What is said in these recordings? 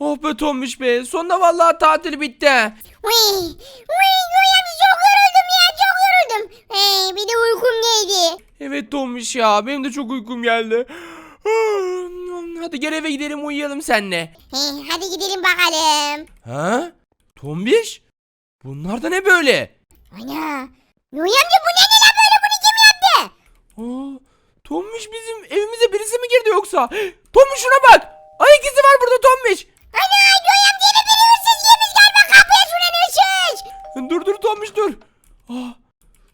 Oh be Tombiş be. Sonunda vallahi tatil bitti. Uy, uy amca çok yoruldum ya çok yoruldum. Hey, bir de uykum geldi. Evet Tombiş ya. Benim de çok uykum geldi. Hadi gel eve gidelim uyuyalım senle. Hey, hadi gidelim bakalım. Ha? Tombiş? Bunlar da ne böyle? Ana. Göğe amca bu ne ne lan böyle bunu kim yaptı? Aa, Tombiş bizim evimize birisi mi girdi yoksa? Tombiş şuna bak. Ay ikizi var burada Tombiş. Ana Göğe amca yine beni hırsız yemiş galiba kapıya şuran hırsız. Dur dur Tombiş dur. Aa,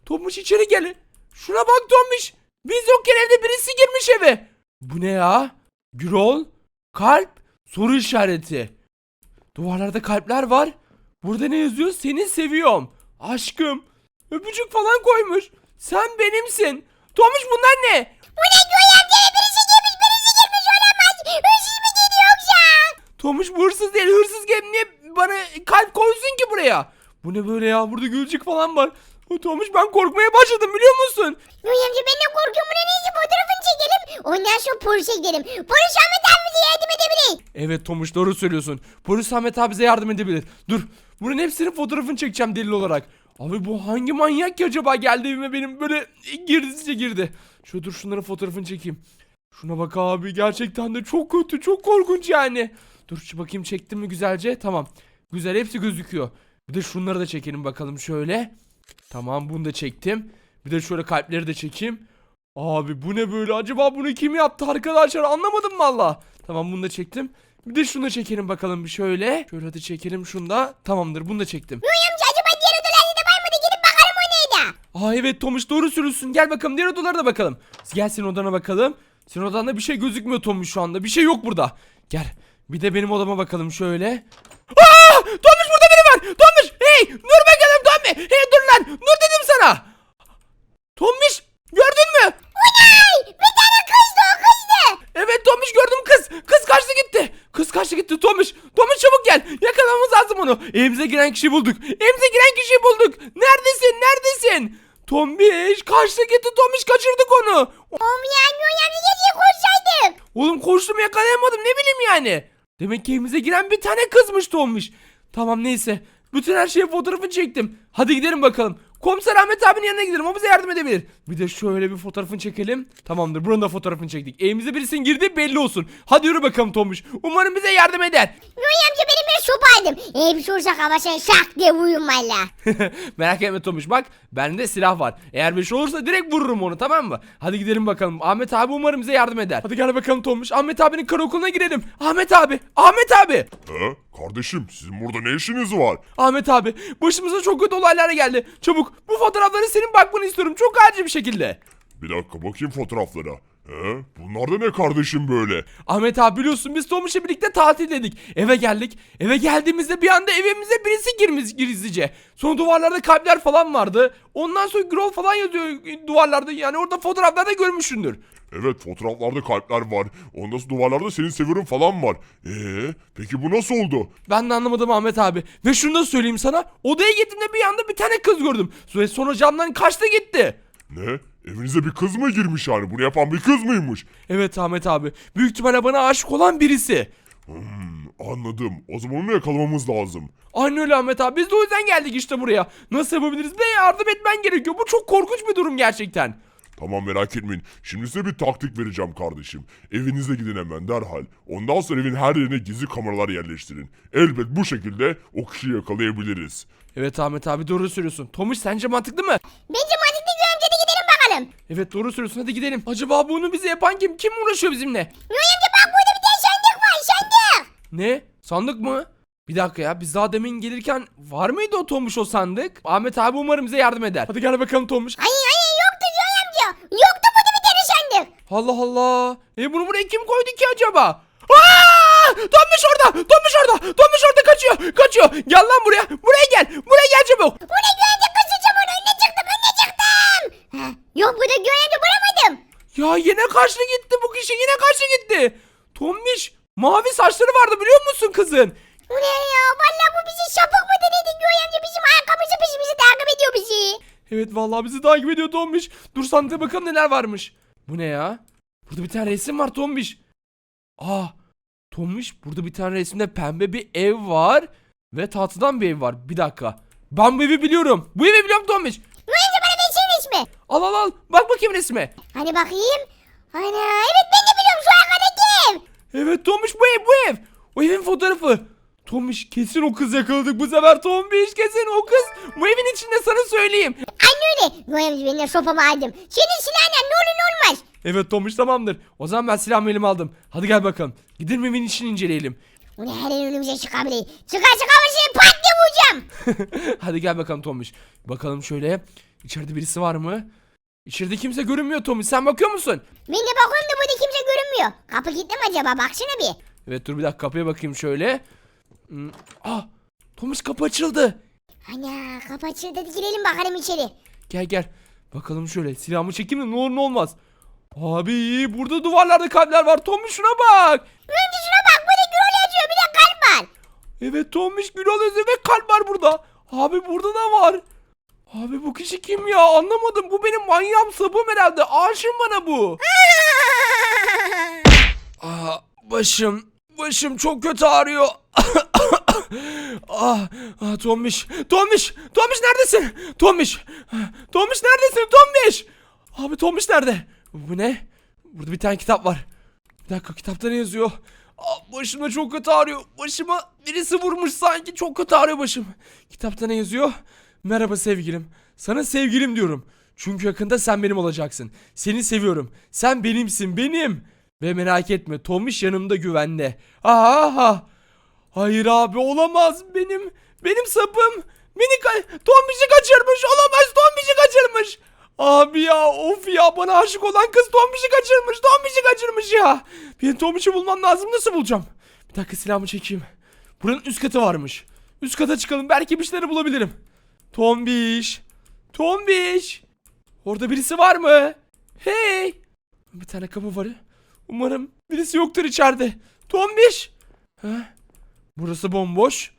Tombiş içeri gel. Şuna bak Tombiş. Biz yokken evde birisi girmiş eve. Bu ne ya? Gürol, kalp, soru işareti. Duvarlarda kalpler var. Burada ne yazıyor? Seni seviyorum. Aşkım. Öpücük falan koymuş. Sen benimsin. Tombiş bunlar ne? Bu ne Göğe Tombiş bu hırsız değil. Hırsız gelip niye bana kalp koysun ki buraya? Bu ne böyle ya? Burada gülcük falan var. Tombiş ben korkmaya başladım biliyor musun? Göğe amca ben de korkuyorum buna neyse fotoğrafını çekelim. Ondan sonra polise gidelim. Polis Ahmet abi bize yardım edebilir. Evet Tomuş doğru söylüyorsun. Polis Ahmet abi bize yardım edebilir. Dur. Bunun hepsinin fotoğrafını çekeceğim delil olarak. Abi bu hangi manyak ki acaba geldi evime benim böyle girdisice girdi. Şöyle dur şunların fotoğrafını çekeyim. Şuna bak abi gerçekten de çok kötü çok korkunç yani. Dur şu bakayım çektim mi güzelce tamam. Güzel hepsi gözüküyor. Bir de şunları da çekelim bakalım şöyle. Tamam bunu da çektim. Bir de şöyle kalpleri de çekeyim. Abi bu ne böyle acaba bunu kim yaptı arkadaşlar anlamadım valla. Tamam bunu da çektim. Bir de şunu da çekelim bakalım bir şöyle. Şöyle hadi çekelim şunu da. Tamamdır bunu da çektim. Amca acaba diğer odalarda da var mı da gidip bakalım o neydi? Aa evet Tomuş doğru söylüyorsun. Gel bakalım diğer odalara da bakalım. Gel senin odana bakalım. Senin odanda bir şey gözükmüyor Tomuş şu anda. Bir şey yok burada. Gel. Bir de benim odama bakalım şöyle. Aa! Tomuş burada biri var. Tomuş hey dur bakalım Tomuş. Hey dur lan. Dur dedim sana. Tomuş gördün mü? Unay! Bir tane kızdı o kızdı. Evet Tomuş gördüm kız. Kız kaçtı gitti. Kız kaçtı gitti Tomuş. Tomuş çabuk gel. Yakalamamız lazım onu. Evimize giren kişiyi bulduk. Evimize giren kişiyi bulduk. Neredesin? Neredesin? Tombiş kaçtı gitti Tombiş kaçırdık onu. Oğlum ya amca geriye koşsaydım. Oğlum koştum yakalayamadım ne bileyim yani. Demek ki evimize giren bir tane kızmış Tombiş. Tamam neyse. Bütün her şeyin fotoğrafını çektim. Hadi gidelim bakalım. Komiser Ahmet abinin yanına gidelim. O bize yardım edebilir. Bir de şöyle bir fotoğrafını çekelim. Tamamdır. Buranın da fotoğrafını çektik. Evimize birisinin girdiği belli olsun. Hadi yürü bakalım Tombiş. Umarım bize yardım eder. Göğe amca benim sopaydım. Eğer bir şey olursa ama sen şak diye vurun valla. Merak etme Tomuş bak bende silah var. Eğer bir şey olursa direkt vururum onu tamam mı? Hadi gidelim bakalım. Ahmet abi umarım bize yardım eder. Hadi gel bakalım Tomuş. Ahmet abinin karakoluna girelim. Ahmet abi. Ahmet abi. He? Kardeşim sizin burada ne işiniz var? Ahmet abi başımıza çok kötü olaylar geldi. Çabuk bu fotoğrafları senin bakmanı istiyorum. Çok acil bir şekilde. Bir dakika bakayım fotoğraflara. He? Bunlar da ne kardeşim böyle? Ahmet abi biliyorsun biz Tomuş'la birlikte tatildedik. Eve geldik. Eve geldiğimizde bir anda evimize birisi girmiş gizlice. Sonra duvarlarda kalpler falan vardı. Ondan sonra Grol falan yazıyor duvarlarda. Yani orada fotoğraflarda görmüşsündür. Evet fotoğraflarda kalpler var. Ondan sonra duvarlarda seni seviyorum falan var. Eee peki bu nasıl oldu? Ben de anlamadım Ahmet abi. Ve şunu da söyleyeyim sana. Odaya gittiğimde bir anda bir tane kız gördüm. Sonra, camdan kaçtı gitti. Ne? Evinize bir kız mı girmiş yani? Bunu yapan bir kız mıymış? Evet Ahmet abi. Büyük ihtimalle bana aşık olan birisi. Hmm, anladım. O zaman onu yakalamamız lazım. Aynen öyle Ahmet abi. Biz de o yüzden geldik işte buraya. Nasıl yapabiliriz? Ve yardım etmen gerekiyor. Bu çok korkunç bir durum gerçekten. Tamam merak etmeyin. Şimdi size bir taktik vereceğim kardeşim. Evinize gidin hemen derhal. Ondan sonra evin her yerine gizli kameralar yerleştirin. Elbet bu şekilde o kişiyi yakalayabiliriz. Evet Ahmet abi doğru söylüyorsun. Tomuş sence mantıklı mı? Bence mantıklı gidelim. Evet doğru söylüyorsun. Hadi gidelim. Acaba bunu bize yapan kim? Kim uğraşıyor bizimle? Göğe amca bak burada bir tane sandık var sandık. Ne? Sandık mı? Bir dakika ya biz daha demin gelirken var mıydı o Tomuş o sandık? Ahmet abi umarım bize yardım eder. Hadi gel bakalım Tomuş. Hayır hayır yoktu Göğe amca. Yoktu burada bir tane sandık. Allah Allah. E bunu buraya kim koydu ki acaba? Aa! Tomuş orada. Tomuş orada. Tomuş orada kaçıyor. Kaçıyor. Gel lan buraya. Buraya gel. Buraya gel çabuk. Bu ne Yok burada amca bulamadım. Ya yine karşı gitti bu kişi. Yine karşı gitti. Tomuş mavi saçları vardı biliyor musun kızın? Bu ne ya valla bu bizi sapık mı denedi Göğe amca bizim arkamızı peşimizi takip ediyor bizi. Evet vallahi bizi takip ediyor Tombiş. Dur sandığa bakalım neler varmış. Bu ne ya? Burada bir tane resim var Tombiş. Aa Tombiş burada bir tane resimde pembe bir ev var. Ve tahtadan bir ev var. Bir dakika. Ben bu evi biliyorum. Bu evi biliyorum Tombiş. Bir ismi. Al al al. Bak bakayım resme. Hani bakayım. Ana evet ben de biliyorum şu arkadaki ev. Evet Tombiş bu ev bu ev. O evin fotoğrafı. Tombiş kesin o kız yakaladık bu sefer Tombiş kesin o kız. Bu evin içinde sana söyleyeyim. Anne öyle. Noy amca ben de sopamı aldım. Senin silahla ne olur ne olmaz. Evet Tombiş tamamdır. O zaman ben silahımı elime aldım. Hadi gel bakalım. Gidelim evin içini inceleyelim. Bu ne her an önümüze çıkabilir. Çıkar çıkar seni pat diye vuracağım. Hadi gel bakalım Tombiş. Bakalım şöyle. İçeride birisi var mı? İçeride kimse görünmüyor Tombiş. Sen bakıyor musun? Ben de bakıyorum da burada kimse görünmüyor. Kapı kilitli mi acaba baksana bir. Evet dur bir dakika kapıya bakayım şöyle. Hmm. Ah Tombiş kapı açıldı. Ana kapı açıldı hadi girelim bakalım içeri. Gel gel. Bakalım şöyle silahımı çekeyim de ne olur ne olmaz. Abi burada duvarlarda kalpler var. Tombiş şuna bak. Önce şuna bak burada gürol yazıyor bir de kalp var. Evet Tombiş Gürol Özü ve kalp var burada. Abi burada da var. Abi bu kişi kim ya anlamadım. Bu benim manyağım sapım herhalde. Aşığım bana bu. Aa, başım. Başım çok kötü ağrıyor. ah, ah Tombiş. Tombiş. Tombiş neredesin? Tombiş. Tombiş neredesin? Tombiş. Abi Tombiş nerede? Bu ne? Burada bir tane kitap var. Bir dakika kitapta ne yazıyor? Aa, başıma çok kötü ağrıyor. Başıma birisi vurmuş sanki. Çok kötü ağrıyor başım. Kitapta ne yazıyor? Merhaba sevgilim. Sana sevgilim diyorum. Çünkü yakında sen benim olacaksın. Seni seviyorum. Sen benimsin benim. Ve merak etme Tomiş yanımda güvende. Aha. Hayır abi olamaz. Benim benim sapım. Beni ka Tomiş'i kaçırmış. Olamaz Tomiş'i kaçırmış. Abi ya of ya bana aşık olan kız Tomiş'i kaçırmış. Tomiş'i kaçırmış ya. Ben Tomiş'i bulmam lazım. Nasıl bulacağım? Bir dakika silahımı çekeyim. Buranın üst katı varmış. Üst kata çıkalım. Belki bir şeyleri bulabilirim. Tombiş. Tombiş. Orada birisi var mı? Hey. Bir tane kapı var. Umarım birisi yoktur içeride. Tombiş. Ha? Burası bomboş.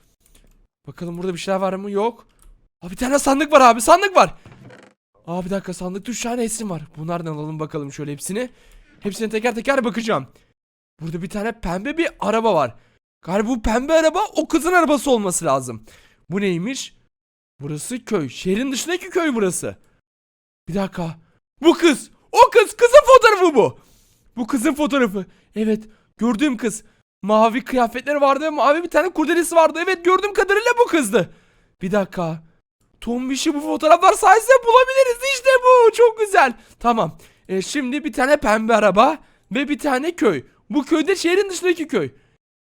Bakalım burada bir şeyler var mı? Yok. Aa, bir tane sandık var abi. Sandık var. Aa bir dakika sandıkta 3 tane isim var. Bunlardan alalım bakalım şöyle hepsini. Hepsine teker teker bakacağım. Burada bir tane pembe bir araba var. Galiba bu pembe araba o kızın arabası olması lazım. Bu neymiş? Burası köy. Şehrin dışındaki köy burası. Bir dakika. Bu kız. O kız. Kızın fotoğrafı bu. Bu kızın fotoğrafı. Evet. Gördüğüm kız. Mavi kıyafetleri vardı mavi bir tane kurdelesi vardı. Evet gördüğüm kadarıyla bu kızdı. Bir dakika. Tombiş'i bu fotoğraflar sayesinde bulabiliriz. İşte bu. Çok güzel. Tamam. E, şimdi bir tane pembe araba ve bir tane köy. Bu köyde şehrin dışındaki köy.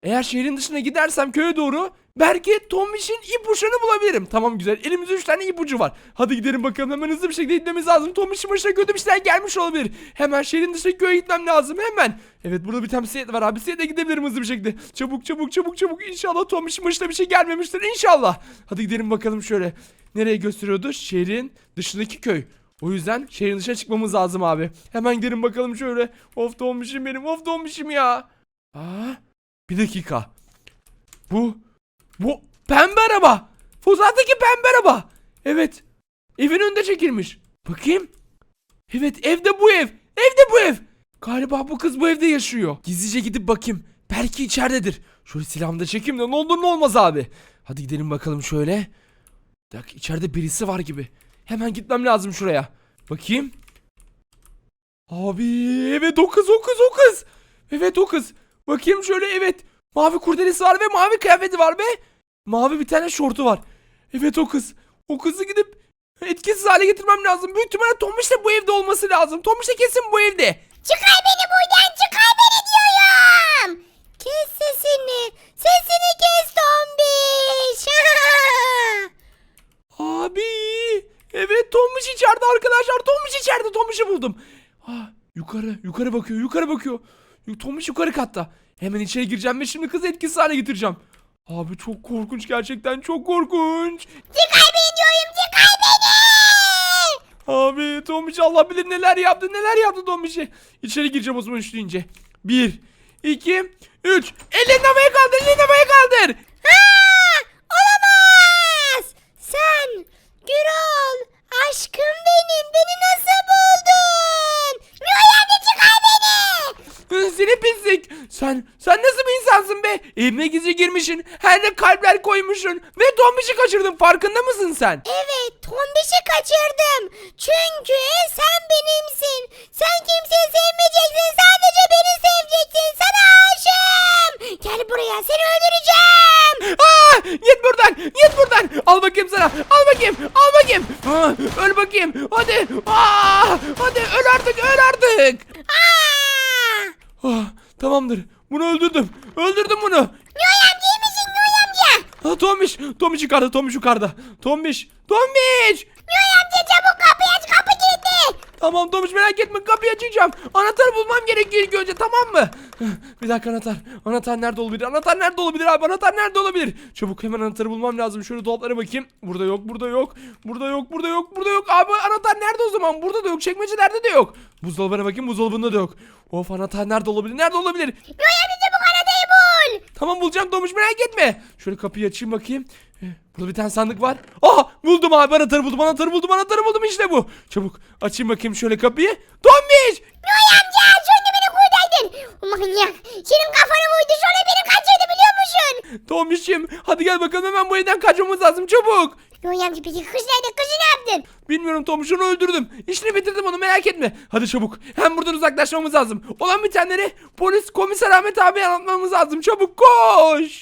Eğer şehrin dışına gidersem köye doğru belki Tombiş'in ipuçlarını bulabilirim. Tamam güzel. Elimizde 3 tane ipucu var. Hadi gidelim bakalım. Hemen hızlı bir şekilde gitmemiz lazım. Tombiş'in başına kötü bir şeyler gelmiş olabilir. Hemen şehrin dışındaki köye gitmem lazım. Hemen. Evet burada bir bisiklet var abi. Bisiklete gidebilirim hızlı bir şekilde. Çabuk çabuk çabuk çabuk. İnşallah Tombiş'in başına bir şey gelmemiştir. İnşallah. Hadi gidelim bakalım şöyle. Nereye gösteriyordu? Şehrin dışındaki köy. O yüzden şehrin dışına çıkmamız lazım abi. Hemen gidelim bakalım şöyle. Of Tombiş'im benim. Of Tombiş'im ya. Aa, bir dakika. Bu bu pembe araba. Fotoğraftaki pembe araba. Evet. Evin önünde çekilmiş. Bakayım. Evet evde bu ev. Evde bu ev. Galiba bu kız bu evde yaşıyor. Gizlice gidip bakayım. Belki içeridedir. Şöyle silahımı da çekeyim de ne olur ne olmaz abi. Hadi gidelim bakalım şöyle. Dakika içeride birisi var gibi. Hemen gitmem lazım şuraya. Bakayım. Abi evet o kız o kız o kız. Evet o kız. Bakayım şöyle evet. Mavi kurdelesi var ve mavi kıyafeti var ve mavi bir tane şortu var. Evet o kız. O kızı gidip etkisiz hale getirmem lazım. Büyük ihtimalle Tomiş de bu evde olması lazım. Tomiş de kesin bu evde. Çıkar beni buradan çıkar beni diyorum. Kes sesini. Sesini kes Tombiş. Abi. Evet Tomiş içeride arkadaşlar. Tomiş içeride. Tomiş'i buldum. Ah, yukarı yukarı bakıyor yukarı bakıyor. Tomiş yukarı katta. Hemen içeri gireceğim ve şimdi kızı etkisiz hale getireceğim. Abi çok korkunç gerçekten çok korkunç. çıkar beni diyorum çıkar beni. Abi Tomiş Allah bilir neler yaptı neler yaptı Tomiş'e. İçeri gireceğim o zaman üçleyince. Bir, iki, üç. Ellerini havaya kaldır ellerini havaya kaldır. Ha, olamaz. Sen Gürol aşkım benim beni nasıl buldun? Noy amca çıkar beni. Seni pislik. Sen, sen nasıl bir insansın Her yere kalpler koymuşsun. Ve Tombiş'i kaçırdın farkında mısın sen? Evet Tombiş'i kaçırdım. Çünkü sen benimsin. Sen kimseyi sevmeyeceksin. Sadece beni seveceksin. Sana aşığım. Gel buraya seni öldüreceğim. Aa, git buradan git buradan. Al bakayım sana al bakayım al bakayım. Aa, öl bakayım hadi. Aa, hadi öl artık öl artık. Aa! Tamamdır bunu öldürdüm. Öldürdüm bunu. Noy amca iyi misin Noy amca? Ha, Tombiş Tombiş yukarıda Tombiş yukarıda. Tombiş Tombiş. Noy amca çabuk kapıyı aç kapı. Tamam Tomuş merak etme kapıyı açacağım. Anahtarı bulmam gerekiyor ilk önce tamam mı? Bir dakika anahtar. Anahtar nerede olabilir? Anahtar nerede olabilir abi? Anahtar nerede olabilir? Çabuk hemen anahtarı bulmam lazım. Şöyle dolaplara bakayım. Burada yok, burada yok. Burada yok, burada yok, burada yok. Abi anahtar nerede o zaman? Burada da yok. Çekmecelerde de yok. Buzdolabına bakayım. Buzdolabında da yok. Of anahtar nerede olabilir? Nerede olabilir? Noy amca çabuk anahtarı bul. Tamam bulacağım Tomuş merak etme. Şöyle kapıyı açayım bakayım. Burada bir tane sandık var. Aha buldum abi anahtarı buldum anahtarı buldum anahtarı buldum işte bu. Çabuk açayım bakayım şöyle kapıyı. Tombiş Noy amca şimdi beni kurtardın. Manyak senin kafanı vurdu sonra beni kaçırdı biliyor musun? Tombiş'im hadi gel bakalım hemen bu evden kaçmamız lazım çabuk. Noy amca peki kız nerede kızı ne yaptın? Bilmiyorum Tomuş onu öldürdüm. İşini bitirdim onu merak etme. Hadi çabuk. Hem buradan uzaklaşmamız lazım. Olan bitenleri polis komiser Ahmet abi anlatmamız lazım. Çabuk koş.